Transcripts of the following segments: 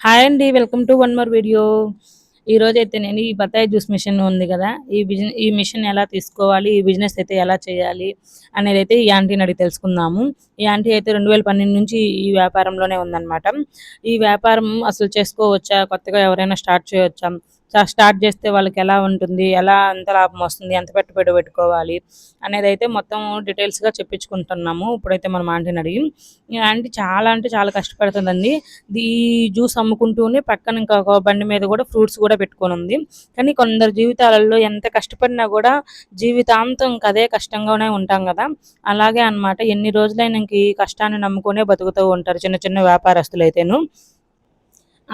Hi అండి welcome to one more video. ఈ రోజు అయితే నేను ఈ బత్తాయి జ్యూస్ మిషన్ ఉంది కదా ఈ బిజినెస్ ఈ మిషన్ ఎలా తీసుకోవాలి ఈ బిజినెస్ అయితే ఎలా చేయాలి అనేది అయితే ఈ ఆంటీని అడిగి తెలుసుకుందాము. ఈ ఆంటీ అయితే రెండు వేల పన్నెండు నుంచి ఈ వ్యాపారంలోనే ఉందన్నమాట. ఈ వ్యాపారం అసలు చేసుకోవచ్చా కొత్తగా ఎవరైనా స్టార్ట్ చేయవచ్చా స్టార్ట్ చేస్తే వాళ్ళకి ఎలా ఉంటుంది ఎలా ఎంత లాభం వస్తుంది ఎంత పెట్టుబడి పెట్టుకోవాలి అనేది అయితే మొత్తం డీటెయిల్స్గా చెప్పించుకుంటున్నాము. ఇప్పుడైతే మనం ఆంటీని అడిగి ఆంటీ చాలా అంటే చాలా కష్టపడుతుందండి. ఈ జ్యూస్ అమ్ముకుంటూనే పక్కన ఇంకా ఒక బండి మీద కూడా ఫ్రూట్స్ కూడా పెట్టుకొని ఉంది. కానీ కొందరు జీవితాలలో ఎంత కష్టపడినా కూడా జీవితాంతం ఇంక అదే కష్టంగానే ఉంటాం కదా. అలాగే అన్నమాట ఎన్ని రోజులైనా ఇంక ఈ కష్టాన్ని నమ్ముకునే బతుకుతూ ఉంటారు చిన్న చిన్న వ్యాపారస్తులు అయితేను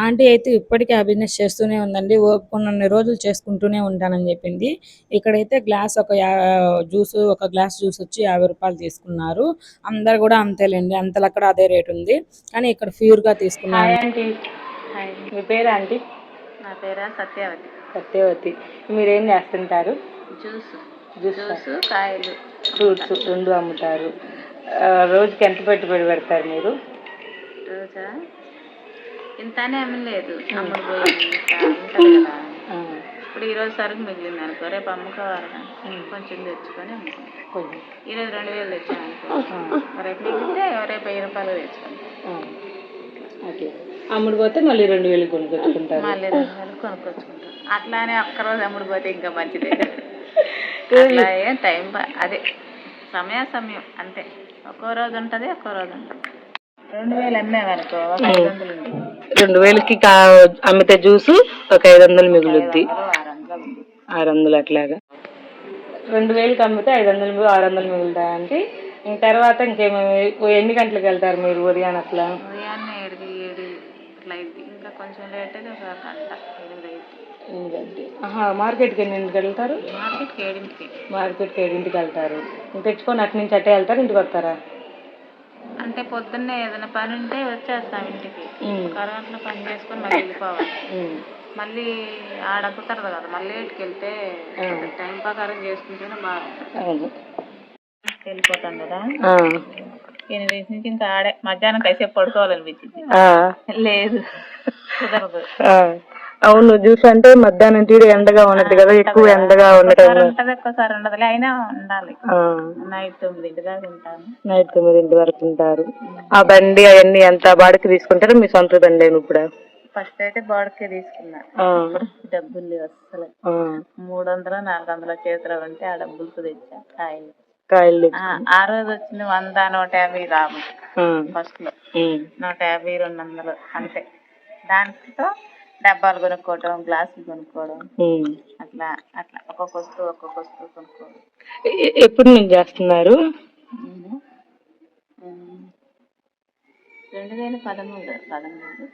ఆంటీ అయితే ఇప్పటికీ ఆ బిజినెస్ చేస్తూనే ఉందండి. కొన్ని రోజులు చేసుకుంటూనే ఉంటానని చెప్పింది. ఇక్కడైతే గ్లాస్ ఒక జ్యూస్ ఒక గ్లాస్ జ్యూస్ వచ్చి యాభై రూపాయలు తీసుకున్నారు. అందరు కూడా అంతేలేండి అంతలో అక్కడ అదే రేట్ ఉంది. కానీ ఇక్కడ ప్యూర్గా తీసుకున్నారు ఆంటీ. హాయ్. మీ పేరు ఆంటీ? నా పేరు సత్యవతి. సత్యవతి. మీరేం చేస్తుంటారు? జ్యూస్. జ్యూస్? కాయలు. ఫ్రూట్స్ రెండు అమ్ముతారు. రోజుకి ఎంత పెట్టుబడి పెడతారు మీరు? రోజా? ఇంతనే ఏమీ లేదు. అమ్ముడు పోయింది ఉంటుంది కదా. ఇప్పుడు ఈ రోజు సరుకు మిగిలింది అనుకో రేపు అమ్ముకోవాలి. కొంచెం తెచ్చుకొని అమ్ముకోవాలి కొంచెం. ఈ రోజు రెండు వేలు తెచ్చాను అనుకో. రేపు మిగిలితే రేపు వెయ్యి రూపాయలు. ఓకే. అమ్ముడు పోతే మళ్ళీ రెండు వేలు కొనుక్కొచ్చుకుంటారు. మళ్ళీ రెండు వేలు కొనుక్కొచ్చుకుంటాం. అట్లానే ఒక్కరోజు అమ్ముడు పోతే ఇంకా మంచిదే. అట్లా ఏం టైం అదే సమయ సమయం అంతే. ఒక్కో రోజు ఉంటుంది ఒక్కో రోజు ఉంటుంది రెండు వేలు అమ్మేవనుకో ఒక ఐదు వందలు ఉంది రెండు వేలకి కా అమ్మితే జ్యూస్ ఒక ఐదు వందలు మిగులుద్ది. ఆరు వందలు అట్లాగా. రెండు వేలకి అమ్మితే ఐదు వందలు ఆరు వందలు మిగులుతాయి అంటే? ఇంక తర్వాత ఇంకేమేమి ఎన్ని గంటలకు వెళ్తారు మీరు ఉదయాన్ని అట్లా? ఇంకా కొంచెం లేట్ అయితే ఒక గంట ఎనిమిది అయింది ఏంటంటే ఆహా మార్కెట్కి ఎన్నింటికి వెళ్తారు? మార్కెట్కి ఏడింటికి. మార్కెట్కి ఏడింటికి వెళ్తారు. ఇంక తెచ్చుకొని అటు నుంచి అట్టే వెళ్తారు ఇంటికి వస్తారా? అంటే పొద్దున్నే ఏదైనా పని ఉంటే వచ్చేస్తాం ఇంటికి. కరెంట్లో పని చేసుకొని మళ్ళీ వెళ్ళిపోవాలి. మళ్ళీ ఆడ కుదరదు కదా మళ్ళీ లేట్కి వెళ్తే. టైం ప్రకారం చేసుకుంటేనే బాగుంటుంది. వెళ్ళిపోతాం కదా. ఎనిమిది నుంచి ఇంకా ఆడే మధ్యాహ్నం కాసేపు పడుకోవాలనిపించింది. లేదు. కుదరదు. అవును జ్యూస్ అంటే మధ్యాహ్నం తీరు ఎండగా ఉన్నది కదా ఎక్కువ ఎండగా ఉన్న ఒక్కసారి ఉంటది అయినా ఉండాలి. నైట్ తొమ్మిదింటి దాకా ఉంటాను నైట్ తొమ్మిదింటి వరకు ఉంటారు ఆ బండి అవన్నీ ఎంత బాడికి తీసుకుంటారు? మీ సొంత బండి ఇప్పుడు? ఫస్ట్ అయితే బాడకే తీసుకున్నా. డబ్బులు లేవు ఆ, మూడు వందలు నాలుగు వందల చేతిలో ఉంటే ఆ డబ్బులతో తెచ్చా కాయలు. కాయలు ఆ, రోజు వచ్చింది వంద నూట యాభై రాము. ఆ, ఫస్ట్లో నూట యాభై రెండు వందలు అంతే. దాంతో డబ్బాలు కొనుక్కోవడం గ్లాసులు కొనుక్కోవడం. అట్లా అట్లా. ఒక్కొక్క వస్తువు ఒక్కొక్క వస్తువు కొనుక్కోవడం. ఎప్పుడు నుంచి చేస్తున్నారు. రెండు వేల పదమూడు పదమూడు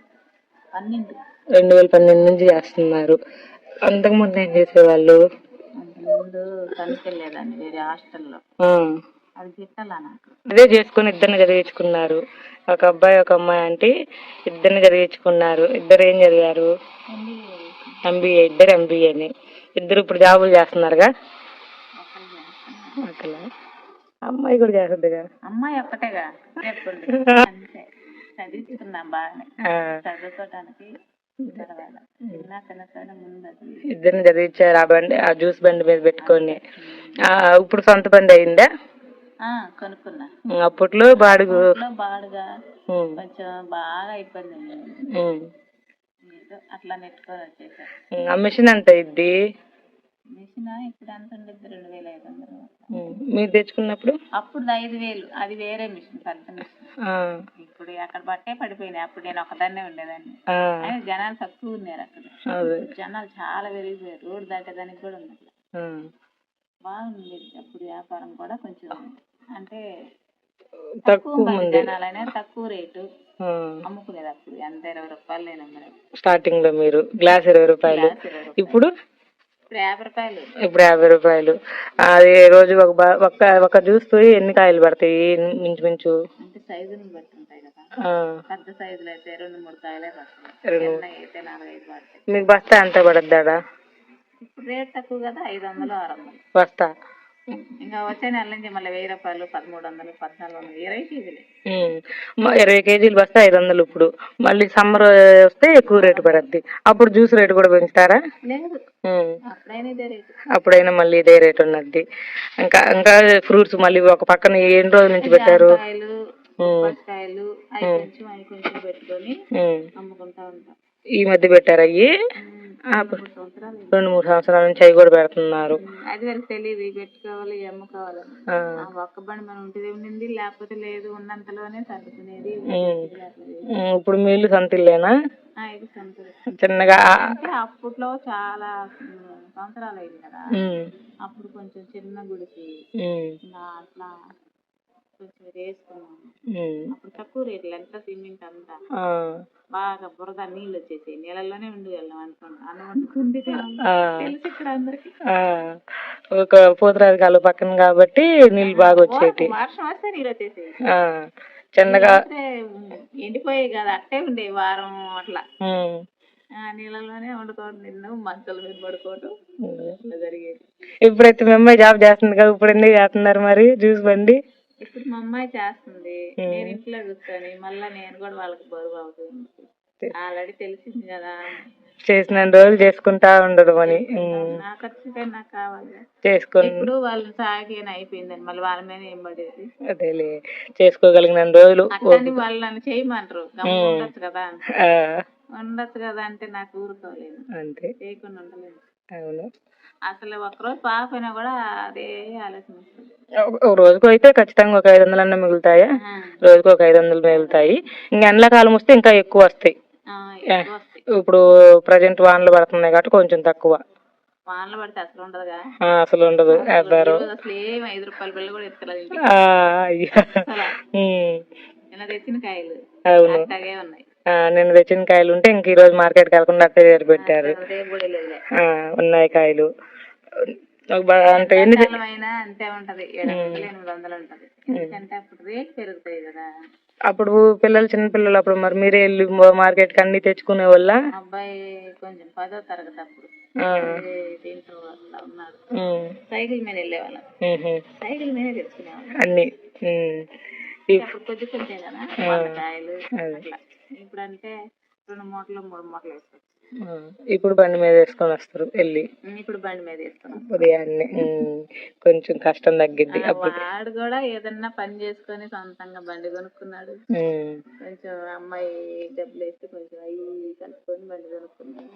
పన్నెండు. రెండు వేల పన్నెండు నుంచి చేస్తున్నారు. అంతకుముందు ఏం చేసేవాళ్ళు? అంతకుముందు పనికి వెళ్ళేదాన్ని వేరే హాస్టల్లో. అది గిట్టలా నాకు? అదే చేసుకుని ఇద్దరిని చదివించుకున్నారు. ఒక అబ్బాయి ఒక అమ్మాయి అంటే ఇద్దరిని చదివించుకున్నారు. ఇద్దరు ఏం చదివారు? ఎంబీఏ ఎంబీఏ ఇద్దరు ఎంబీఏని ఇద్దరు ఇప్పుడు జాబులు చేస్తున్నారుగా. అట్లా అమ్మాయి కూడా చేస్తుందిగా. అమ్మాయి ఒక్కటేగా? అంతే. బాగానే. చదువుకోవడానికి ఇద్దరిని చదివించారు. ఆ బండి ఆ జ్యూస్ బండి మీద పెట్టుకొని. ఇప్పుడు సొంత బండి అయిందా? కొనుక్కున్నా. అప్పట్లో బాడుగు. ఉమ్, కొంచెం బాగా ఇబ్బంది అట్లా నెట్టుకొని మిషన్ మిషన్? ఉమ్, మీరు తెచ్చుకున్నప్పుడు? అప్పుడు ఐదు వేలు. అది వేరే మిషన్ పెద్ద మిషన్. ఇప్పుడు అక్కడ బట్టే పడిపోయినాయి. అప్పుడు నేను ఒకదాన్నే ఉండేదాన్ని. జనాలు తక్కువ ఉన్నారు అక్కడ. జనాలు చాలా పెరిగిపోయారు. రోడ్డు దాటేదానికి కూడా ఆ. బాగుంది అప్పుడు వ్యాపారం కూడా కొంచెం అంటే తక్కువ మంది. జనాలైనా తక్కువ రేటు ఆ, అమ్ముకునేది అప్పుడు. ఎంత ఇరవై రూపాయలు స్టార్టింగ్లో మీరు గ్లాస్ ఇరవై రూపాయలు. ఇప్పుడు? ఇప్పుడు యాభై రూపాయలు. ఇప్పుడు యాభై రూపాయలు. అది రోజు ఒక ఒక ఒక జ్యూస్ ఎన్ని కాయలు పడతాయి? మించుమించు అంటే సైజుని బట్టి ఉంటాయి కదా. పెద్ద సైజులు అయితే రెండు మూడు కాయలే పడతాయి. రెండు. చిన్న అయితే నాలుగైదు పడతాయి. మీకు బస్తా ఎంత పడద్దాడా? ఇప్పుడు రేట్ తక్కువ కదా ఐదు వందలు ఆరు వందలు. బస్తా? ఇంకా వచ్చే నెల నుంచి మళ్ళీ వెయ్యి రూపాయలు పదమూడు వందలు పద్నాలుగు వందలు ఇరవై కేజీలు ఇరవై కేజీలు బస్తే ఐదు వందలు ఇప్పుడు. మళ్ళీ సమ్మర్ వస్తే ఎక్కువ రేటు పడద్ది. అప్పుడు జ్యూస్ రేటు కూడా పెంచుతారా? లేదు. అప్పుడైనా ఇదే రేటు. అప్పుడైనా మళ్ళీ ఇదే రేట్ ఉన్నది. ఇంకా ఇంకా ఫ్రూట్స్ మళ్ళీ ఒక పక్కన ఎన్ని రోజుల నుంచి పెట్టారు? కాయలు ఉమ్. బొప్పాయికాయలు అవి కొంచెం అవి కొంచెం పెట్టుకొని ఉమ్. అమ్ముకుంటా ఉంటాం. ఈ మధ్య పెట్టారు అయ్యి రెండు మూడు సంవత్సరాల నుంచి అవి కూడా పెడుతున్నారు. అది వరకు తెలియదు పెట్టుకోవాలి. ఆ. ఒక్క బండి మనం ఉంటే ఉండింది లేకపోతే లేదు ఉన్నంతలోనే సర్దుకునేది ఇప్పుడు మీళ్ళు సంతిల్లేనా చిన్నగా అప్పట్లో చాలా సంవత్సరాలు అయింది కదా. అప్పుడు కొంచెం చిన్న గుడికి అట్లా కొంచెం వేసుకున్నాము ఉమ్, అప్పుడు తక్కువ రేట్లు ఎంత సిమెంట్ అంతా. బాగా బురద నీళ్ళు వచ్చేసాయి. నీళ్ళలోనే ఉండి వెళ్ళాం వండుకుంది ఆ, తెలుసు ఇక్కడ అందరికి. ఒక పోతురాజు కాలు పక్కన కాబట్టి నీళ్ళు బాగా వచ్చేటి. వర్షం వస్తే నీళ్ళు వచ్చేసాయి. ఆ, చిన్నగా ఎండిపోయాయి కదా అట్టే ఉండే వారం అట్లా. నీళ్ళలోనే వండుకోవడం తిన్నాం మంచాల మీద పడుకోవడం జరిగేది. ఇప్పుడైతే మీ అమ్మాయి జాబ్ చేస్తుంది కదా ఇప్పుడు ఎందుకు చేస్తున్నారు మరి? జ్యూస్ బండి. ఇప్పుడు మా అమ్మాయి చేస్తుంది. నేను ఇంట్లో కూర్చొని మళ్ళా నేను కూడా వాళ్ళకి బరువు అవుతుంది. ఆల్రెడీ తెలిసింది కదా. చేసిన రోజులు చేసుకుంటా ఉండడం అని. నా ఖర్చుకై నాకు కావాలి. చేసుకుని ఇప్పుడు వాళ్ళు సాగిన అయిపోయిందని మళ్ళీ వాళ్ళ మీద ఏం పడేది? అదేలే. చేసుకోగలిగిన రోజులు అట్లని వాళ్ళు నన్ను చేయమంటారు. గమ్మున ఉండొచ్చు కదా ఆ, ఉండొచ్చు కదా అంటే నాకు ఊరుకోలేదు. అంతే. చేయకుండా ఉండలేదు. అవును. అసలు ఒకరోజు పాపైనా కూడా అదే ఆలోచన రోజుకు అయితే ఖచ్చితంగా ఒక ఐదు వందలన్నా మిగులుతాయా? ఆ, రోజుకు ఒక ఐదు వందలు మిగులుతాయి. ఇంకా ఎండాకాలం వస్తే ఇంకా ఎక్కువ వస్తాయి. ఇప్పుడు ప్రజెంట్ వానలు పడుతున్నాయి కాబట్టి కొంచెం తక్కువ. వానలు పడితే అసలు ఉండదుగా. అసలు ఉండదు. వేస్తారు అసలు ఏం ఐదు రూపాయల బిల్ల కూడా ఎత్తుకలేదు తెచ్చిన కాయలు. ఉన్నాయి. ఆ, నిన్న తెచ్చిన కాయలు ఉంటే ఇంక ఈ రోజు మార్కెట్కి వెళ్ళకుండా అట్టే చేరి పెట్టారు. ఉన్నాయి కాయలు. అంటే ఎన్ని అంతే ఉంటది. ఎందుకంటే అప్పుడు రేట్ పెరుగుతాయి కదా. అప్పుడు పిల్లలు చిన్న పిల్లలు అప్పుడు మరి మీరే వెళ్ళి మార్కెట్కి అన్ని తెచ్చుకునే వాళ్ళ? అబ్బాయి కొంచెం పదో తరగతి అప్పుడు. దీంట్లో ఉన్నాడు. సైకిల్ మీద వెళ్ళేవాళ్ళం. సైకిల్ మీదే తెచ్చుకునేవాళ్ళం. అన్ని. కొద్ది కొంచెం కదా. కాయలు. అట్లా. ఇప్పుడు అంటే రెండు మూటలు మూడు మూటలు వేసుకోవచ్చు. ఇప్పుడు బండి మీద వేసుకొని వస్తారు వెళ్ళి. ఇప్పుడు బండి మీద వేస్తున్నాం ఉదయాన్నే. కొంచెం కష్టం తగ్గిద్ది అప్పుడు. వాడు కూడా ఏదన్నా పని చేసుకొని సొంతంగా బండి కొనుక్కున్నాడు. కొంచెం అమ్మాయి డబ్బులు వేస్తే కొంచెం అవి కలుపుకొని బండి కొనుక్కున్నాడు.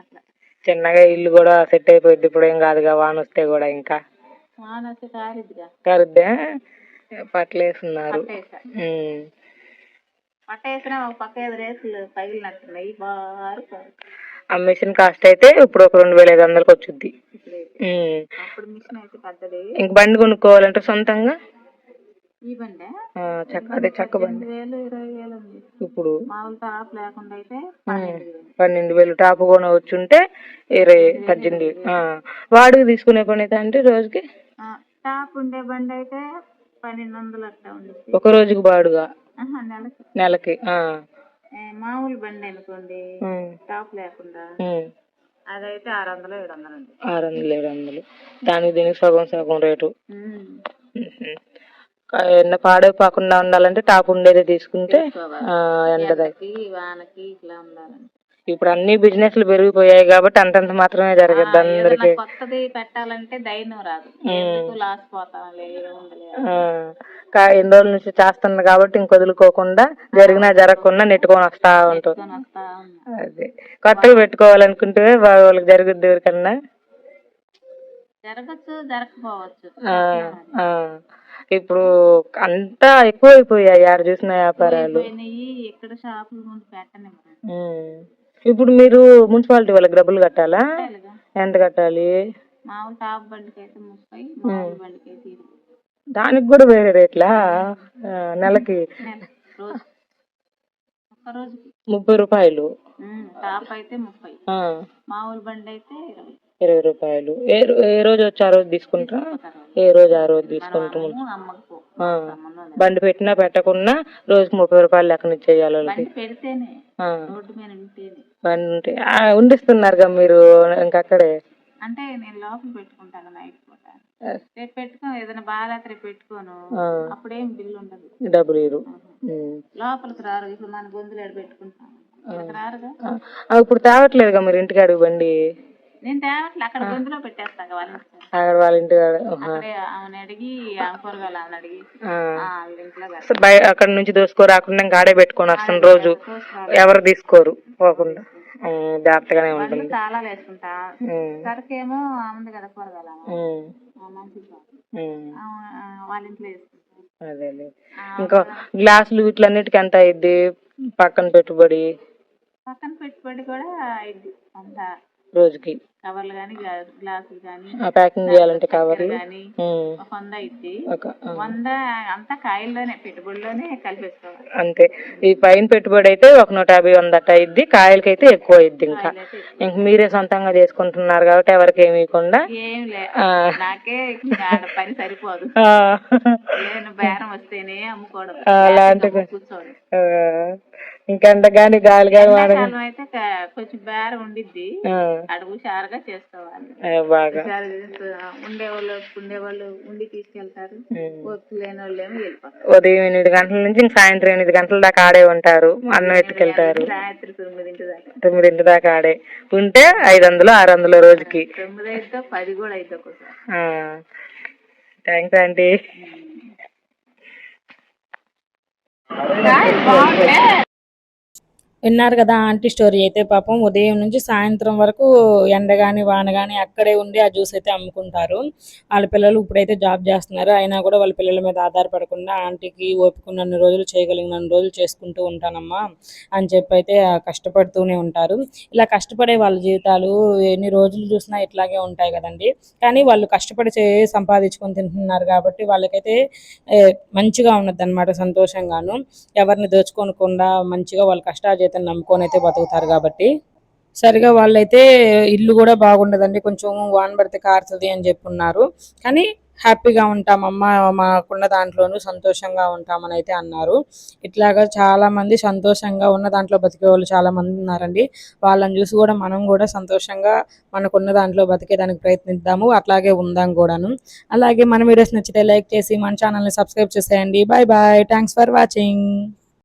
అట్లా. చిన్నగా ఇల్లు కూడా సెట్ అయిపోయింది ఇప్పుడు ఏం కాదుగా వాన వస్తే కూడా ఇంకా. వాన వస్తే కారిద్దిగా. కరుద్దా. పట్లేస్తున్నారు వేసినా ఒక పక్క ఎదురేసులు పగిలినట్టున్నాయి. బారు కారు ఆ మిషన్ కాస్ట్ అయితే ఇప్పుడు ఒక రెండు వేల ఐదు వందలకి. అప్పుడు మిషన్ అయితే పెద్దది. ఇంక బండి కొనుక్కోవాలంటే సొంతంగా? ఈ బండే? చక్క అదే చక్క బండి. ఇప్పుడు? టాప్ లేకుండా అయితే పన్నెండు వేలు. టాప్ కొని వచ్చుంటే ఇరవై పద్దెనిమిది. వాడికి తీసుకునే పని అయితే అంటే రోజుకి? టాప్ ఉండే బండి అయితే పన్నెండు వందలు అట్లా ఒక రోజుకి బాడుగా. నెలకి. మామూలు బండి అనుకోండి. టాప్ లేకుండా. అదైతే ఆరు వందలు ఏడు వందలు ఉంది ఆరు వందలు ఏడు వందలు దానికి దీనికి సగం సగం రేటు. ఎండ పాడైపోకుండా ఉండాలంటే టాప్ ఉండేది తీసుకుంటే తీసుకోవాలి. ఆ, ఎండద. ఎండకి వానకి ఇట్లా ఉండాలని ఇప్పుడు అన్ని బిజినెస్లు పెరిగిపోయాయి కాబట్టి అంతంత మాత్రమే జరగద్దు అందరికి. కొత్తది పెట్టాలంటే ధైర్యం రాదు. లాస్ ఎన్ని రోజుల నుంచి చేస్తున్నారు కాబట్టి ఇంక వదులుకోకుండా జరిగినా జరగకుండా నెట్టుకొని వస్తా ఉంటాం. తీసుకొని వస్తా ఉన్నా. అదే. కొత్తగా పెట్టుకోవాలనుకుంటే వాళ్ళకి జరుగుద్ది ఎవరికన్నా? జరగచ్చు జరగకపోవచ్చు. ఇప్పుడు అంతా ఎక్కువ అయిపోయాయి ఆడ చూసిన వ్యాపారాలు. ఎక్కడ షాపుల ముందు పెట్టనివ్వరు ఉమ్. ఇప్పుడు మీరు మున్సిపాలిటీ వాళ్ళకి డబ్బులు కట్టాలా. ఎంత కట్టాలి? దానికి కూడా వేరే రేట్లా? నెలకి? ముప్పై రూపాయలు. టాప్ అయితే ముప్పై. మామూలు బండి అయితే ఇరవై. ఇరవై రూపాయలు. ఏ రోజు వచ్చి ఆ రోజు తీసుకుంటా. ఏ రోజు ఆ రోజు తీసుకుంటాము బండి పెట్టినా పెట్టకున్నా రోజుకి ముప్పై రూపాయలు లెక్కన ఇచ్చేయాలి వాళ్ళకి. బండి ఉంటే ఉండిస్తున్నారుగా మీరు ఇంకక్కడే అంటే నేను లోపల పెట్టుకుంటాను నైట్ పూట. రేపు పెట్టుకో ఏదైనా బాగా రేపు పెట్టుకోను అప్పుడేం బిల్లు ఉండదు. డబ్బులు ఇరు. లోపలికి రారు. ఇప్పుడు మన గొంతులు ఏడ పెట్టుకుంటాం ఇప్పుడు తేవట్లేదుగా మరి ఇంటికాడికి బండి? నేను తేవట్లే అక్కడ గొంతులో పెట్టేస్తాగా వాళ్ళ. అక్కడ వాళ్ళ ఆమెను అడిగి ఆ కూరగాయలు ఆమెను అడిగి వాళ్ళ ఇంట్లో బయ అక్కడ నుంచి దోసుకోరాకుండా ఇంకా ఆడే పెట్టుకొని వస్తాను రోజు. ఎవరు తీసుకోరు పోకుండా. జాగ్రత్తగానే ఉంటుంది తాళాలు వేసుకుంటా. సరుకేమో ఉంది కదా కూరగాయలు వాళ్ళ ఇంట్లో అదేలే. ఇంకా గ్లాసులు వీటిలన్నిటికీ ఎంత అయింది పక్కన పెట్టుబడి? పక్కన పెట్టుబడి కూడా అయింది అంత రోజుకి. కవర్లు కానీ గ్లాసులు కానీ ప్యాకింగ్ చేయాలంటే కవర్లు. కానీ ఒక వంద ఆ, వంద అంతా కాయల్లోనే పెట్టుబడిలోనే కలిపేసుకోవాలి. అంతే. ఈ పైన పెట్టుబడి అయితే ఒక నూట యాభై వంద అట్ట అయింది కాయలకైతే ఎక్కువ అయింది ఇంకా. అయితే ఇంక మీరే సొంతంగా చేసుకుంటున్నారు కాబట్టి ఎవరికి ఏమి ఇవ్వకుండా. నాకే పని సరిపోదు. నేను బేరం వస్తేనే అమ్ముకోవడం. అలాంటి కూర్చోడు ఇంకంట గాని గాలి గాని అయితే కొంచెం బేరం ఉండిద్ది. అడుగు హుషారుగా చేసుకోవాలి బాగా. ఉండేవాళ్ళు ఉండేవాళ్ళు ఉండి తీసుకెళ్తారు. లేని వాళ్ళు ఏమో వెళ్ళిపోతారు. ఉదయం ఎనిమిది గంటల నుంచి ఇంక సాయంత్రం ఎనిమిది గంటల దాకా ఆడే ఉంటారు. అన్నం ఎత్తుకెళ్తారు. రాత్రి తొమ్మిదింటి దాకా. తొమ్మిదింటి దాకా ఆడే. ఉంటే ఐదు వందలు ఆరు వందలు రోజుకి. తొమ్మిది అయితే పది కూడా అయితే ఒకసారి. Thanks aunty. విన్నారు కదా ఆంటీ స్టోరీ అయితే పాపం ఉదయం నుంచి సాయంత్రం వరకు ఎండ గాని వాన కానీ అక్కడే ఉండి ఆ జ్యూస్ అయితే అమ్ముకుంటారు. వాళ్ళ పిల్లలు ఇప్పుడైతే జాబ్ చేస్తున్నారు. అయినా కూడా వాళ్ళ పిల్లల మీద ఆధారపడకుండా ఆంటీకి ఓపుకున్నన్ని రోజులు చేయగలిగినన్ని రోజులు చేసుకుంటూ ఉంటానమ్మా అని చెప్పి అయితే కష్టపడుతూనే ఉంటారు. ఇలా కష్టపడే వాళ్ళ జీవితాలు ఎన్ని రోజులు చూసినా ఇట్లాగే ఉంటాయి కదండి. కానీ వాళ్ళు కష్టపడి చే సంపాదించుకొని తింటున్నారు కాబట్టి వాళ్ళకైతే మంచిగా ఉన్నదన్నమాట సంతోషంగాను. ఎవరిని దోచుకోనకుండా మంచిగా వాళ్ళు కష్టాలు కష్టాజీతం నమ్ముకొని అయితే బతుకుతారు కాబట్టి సరిగా వాళ్ళైతే ఇల్లు కూడా బాగుండదండి. కొంచెం వాన పడితే కారుతుంది అని చెప్పున్నారు. కానీ హ్యాపీగా ఉంటామమ్మా మాకున్న దాంట్లోనూ సంతోషంగా ఉంటామని అయితే అన్నారు. ఇట్లాగా చాలామంది సంతోషంగా ఉన్న దాంట్లో బతికే వాళ్ళు చాలామంది ఉన్నారండి. వాళ్ళని చూసి కూడా మనం కూడా సంతోషంగా మనకున్న దాంట్లో బతికేదానికి ప్రయత్నిద్దాము. అట్లాగే ఉందాం కూడాను. అలాగే మన వీడియోస్ నచ్చితే లైక్ చేసి మన ఛానల్ని సబ్స్క్రైబ్ చేసేయండి. Bye bye. Thanks for watching.